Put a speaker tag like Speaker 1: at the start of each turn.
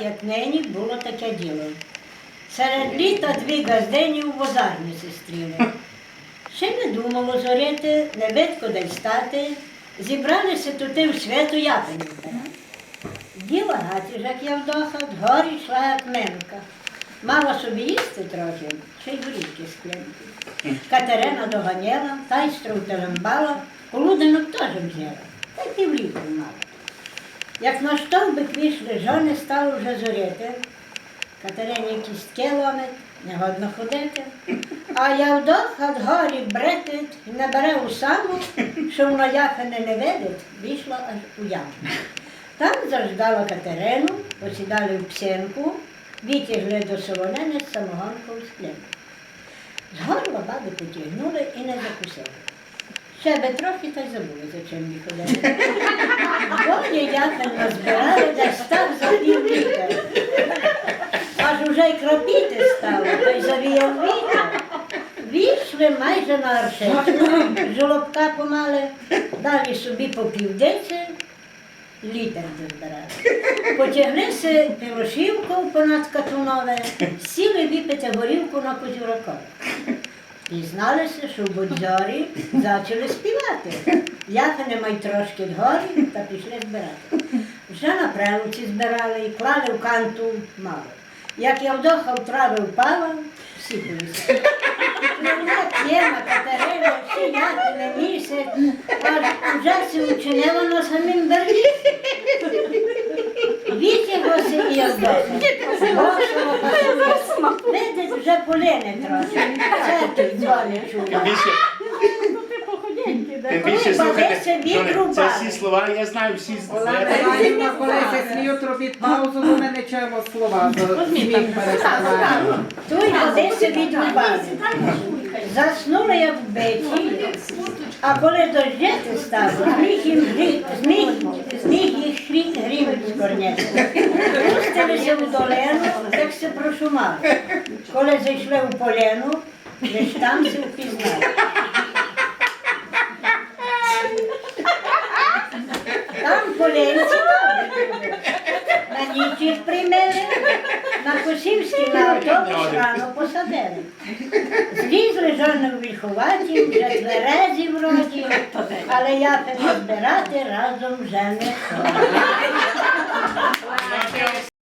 Speaker 1: як нині, було таке діло. Серед літа дві газдені у возарні сестріли. Ще не думало зорити, не видко де стати. Зібралися туди в святу Японівка. Діла гаті, як Явдоха, згорі йшла як менка. Мала собі їсти трохи, ще й горілки склянки. Катерина доганяла, та й струтелембала, полуденок теж взяла, та й півлітру мала. Як на стовбик вийшли, жони стало вже зоріти. Катерині кістки ломить, негодно ходити. А Явдоха з горі бретить, і не бере у саму, що вона яхане не видить, вийшла аж у яму. Там заждала Катерину, посідали в псенку, витягли до солонини з самогонку в склянку. З горла баби потягнули і не закусили. Ще би трохи та й забули, за чим їх ходили. Яхен назбирали, де став за пів літра. Аж уже й кропіти стало, та й завіяв вітер. Війшли майже на аршечку, жолобка помали, далі собі по півдеці, літер дозбирали. Потяглися півошівку понад Катунове, сіли випити горілку на козюракове. Дізналися, що в Бодзорі почали співати. Яхани май трошки згорі та пішли збирати. Вже на прелуці збирали і клали в канту мало. Як Явдоха в трави впала, всі полися. Мене тєма, Катерина, всі яхани місяць, аж уже се учинило на самім берлі. Вітягося і Явдоха. Босого пасує. Вже полине трохи. Це дзвони
Speaker 2: Тим
Speaker 1: чула.
Speaker 2: більше, тим більше це всі слова, я знаю всі з-
Speaker 3: Олена Іванівна, коли се сміють, робіть паузу, бо ми не чуємо слова, бо сміх переставляємо.
Speaker 1: Тут бабися відрубали. Заснула я в биті, а коли дождяти стало, зміг їм грі- зміг, зміг їх хрі- грім з корнець. Пустилися в долину, як се прошумали. Коли зайшли в полену, лиш там се впізнали. Там поленці. На ніч їх приймели, на Косівський на автобус рано посадили. Злізли жони в вільхуваті, вже тверезі вроді, але я не збирати разом вже не ходить.